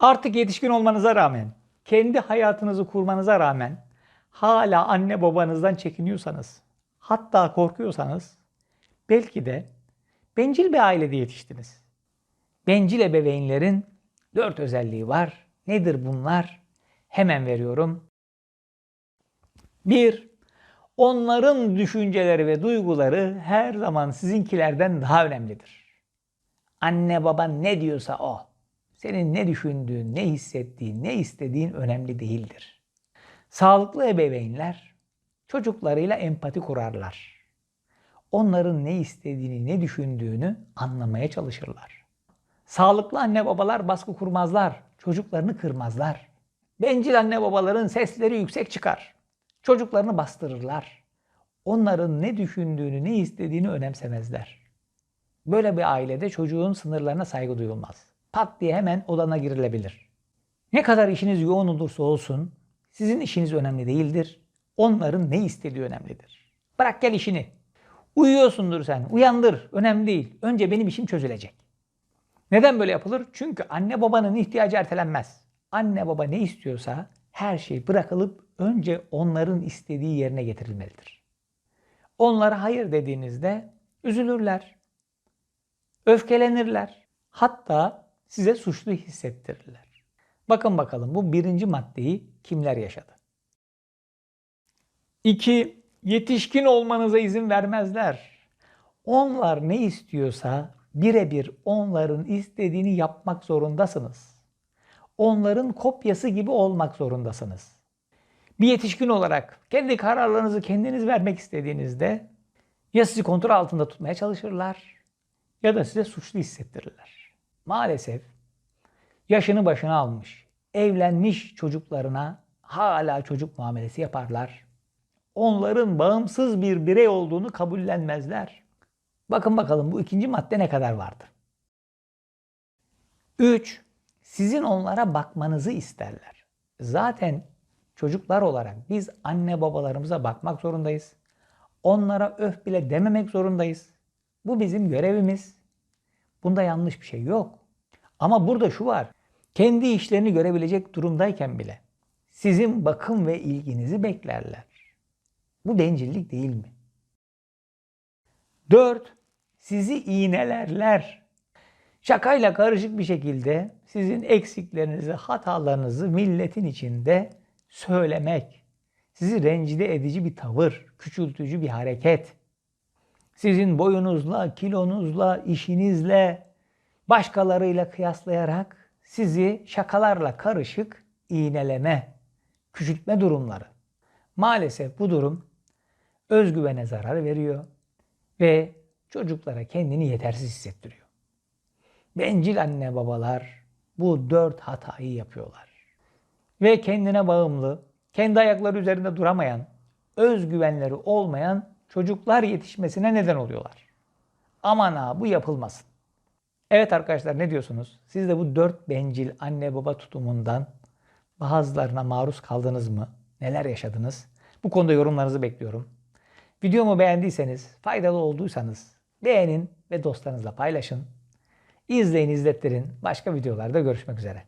Artık yetişkin olmanıza rağmen, kendi hayatınızı kurmanıza rağmen hala anne babanızdan çekiniyorsanız, hatta korkuyorsanız belki de bencil bir ailede yetiştiniz. Bencil ebeveynlerin dört özelliği var. Nedir bunlar? Hemen veriyorum. 1. Onların düşünceleri ve duyguları her zaman sizinkilerden daha önemlidir. Anne baban ne diyorsa o. Senin ne düşündüğün, ne hissettiğin, ne istediğin önemli değildir. Sağlıklı ebeveynler çocuklarıyla empati kurarlar. Onların ne istediğini, ne düşündüğünü anlamaya çalışırlar. Sağlıklı anne babalar baskı kurmazlar, çocuklarını kırmazlar. Bencil anne babaların sesleri yüksek çıkar. Çocuklarını bastırırlar. Onların ne düşündüğünü, ne istediğini önemsemezler. Böyle bir ailede çocuğun sınırlarına saygı duyulmaz. Pat diye hemen odana girilebilir. Ne kadar işiniz yoğun olursa olsun sizin işiniz önemli değildir. Onların ne istediği önemlidir. Bırak gel işini. Uyuyorsundur sen. Uyandır. Önemli değil. Önce benim işim çözülecek. Neden böyle yapılır? Çünkü anne babanın ihtiyacı ertelenmez. Anne baba ne istiyorsa her şey bırakılıp önce onların istediği yerine getirilmelidir. Onlara hayır dediğinizde üzülürler, öfkelenirler, hatta size suçlu hissettirirler. Bakın bakalım bu birinci maddeyi kimler yaşadı? 2. Yetişkin olmanıza izin vermezler. Onlar ne istiyorsa birebir onların istediğini yapmak zorundasınız. Onların kopyası gibi olmak zorundasınız. Bir yetişkin olarak kendi kararlarınızı kendiniz vermek istediğinizde ya sizi kontrol altında tutmaya çalışırlar ya da size suçlu hissettirirler. Maalesef yaşını başına almış, evlenmiş çocuklarına hala çocuk muamelesi yaparlar. Onların bağımsız bir birey olduğunu kabullenmezler. Bakın bakalım bu ikinci madde ne kadar vardı? 3. Sizin onlara bakmanızı isterler. Zaten çocuklar olarak biz anne babalarımıza bakmak zorundayız. Onlara öf bile dememek zorundayız. Bu bizim görevimiz. Bunda yanlış bir şey yok. Ama burada şu var. Kendi işlerini görebilecek durumdayken bile sizin bakım ve ilginizi beklerler. Bu bencillik değil mi? 4. Sizi iğnelerler. Şakayla karışık bir şekilde sizin eksiklerinizi, hatalarınızı milletin içinde söylemek. Sizi rencide edici bir tavır, küçültücü bir hareket. Sizin boyunuzla, kilonuzla, işinizle, başkalarıyla kıyaslayarak sizi şakalarla karışık iğneleme, küçültme durumları. Maalesef bu durum özgüvene zarar veriyor ve çocuklara kendini yetersiz hissettiriyor. Bencil anne babalar bu dört hatayı yapıyorlar. Ve kendine bağımlı, kendi ayakları üzerinde duramayan, özgüvenleri olmayan çocuklar yetişmesine neden oluyorlar. Aman ha bu yapılmasın. Evet arkadaşlar ne diyorsunuz? Siz de bu dört bencil anne baba tutumundan bazılarına maruz kaldınız mı? Neler yaşadınız? Bu konuda yorumlarınızı bekliyorum. Videomu beğendiyseniz, faydalı olduysanız beğenin ve dostlarınızla paylaşın. İzleyin, izlettirin. Başka videolarda görüşmek üzere.